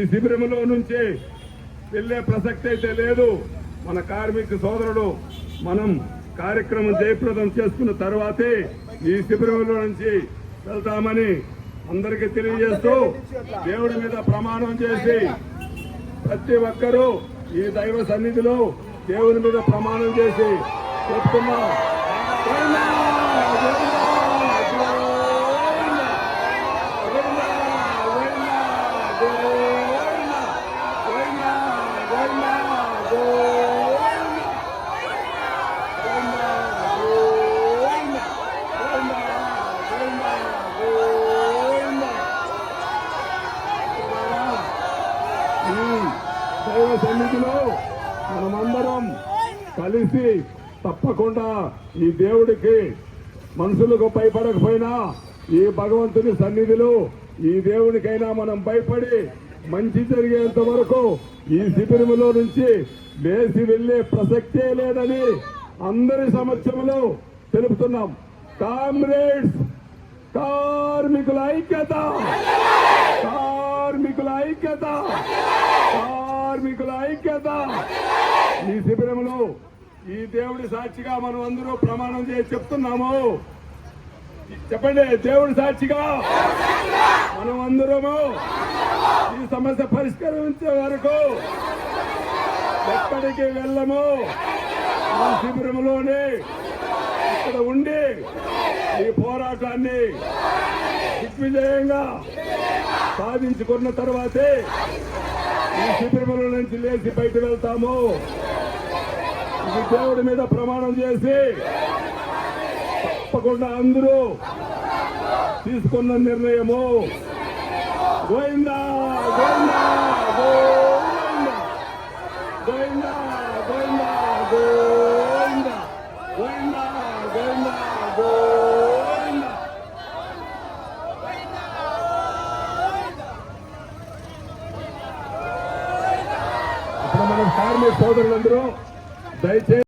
ఈ శిబిరంలో నుంచి వెళ్ళే ప్రసక్తి అయితే లేదు. మన కార్మిక సోదరుడు మనం కార్యక్రమం జయప్రదం చేసుకున్న తర్వాతే ఈ శిబిరంలో నుంచి వెళ్తామని అందరికీ తెలియజేస్తూ దేవుడి మీద ప్రమాణం చేసి ప్రతి ఒక్కరూ ఈ దైవ సన్నిధిలో దేవుని మీద ప్రమాణం చేసి చెప్తున్నా దైవ సన్నిధిలో మనమందరం కలిసి తప్పకుండా ఈ దేవుడికి మనుషులకు భయపడకపోయినా ఈ భగవంతుని సన్నిధిలో ఈ దేవునికైనా మనం భయపడి మంచి జరిగేంత వరకు ఈ శిబిరములో నుంచి వేసి వెళ్ళే ప్రసక్తే లేదని అందరి సమక్షంలో తెలుపుతున్నాం. కామ్రేడ్స్ కార్మికుల ఐక్యత! కార్మికుల ఐక్యత! కార్మికుల ఐక్యత. ఈ శిబిరంలో ఈ దేవుడి సాక్షిగా మనం అందరూ ప్రమాణం చేసి చెప్తున్నాము. చెప్పండి దేవుడి సాక్షిగా? మనం అందరము ఈ సమస్య పరిష్కరించే వరకు ఎక్కడికి వెళ్ళము? ఆ శిబిరంలోనే ఇక్కడ ఉండి ఈ పోరాటాన్ని దిగ్విజయంగా సాధించుకున్న తర్వాతే శిబిరముల నుంచి లేచి బయట వెళ్తాము. ఇది దేవుడి మీద ప్రమాణం చేసి తప్పకుండా అందరూ తీసుకున్న నిర్ణయము. గోయిందా గోయిందా గోయిందా గోయిందా గోయిందా గోయిందా గోయిందా గోయిందా గోయిందా ఇప్పుడు మన కార్మిక సోదరులందరూ దయచేసి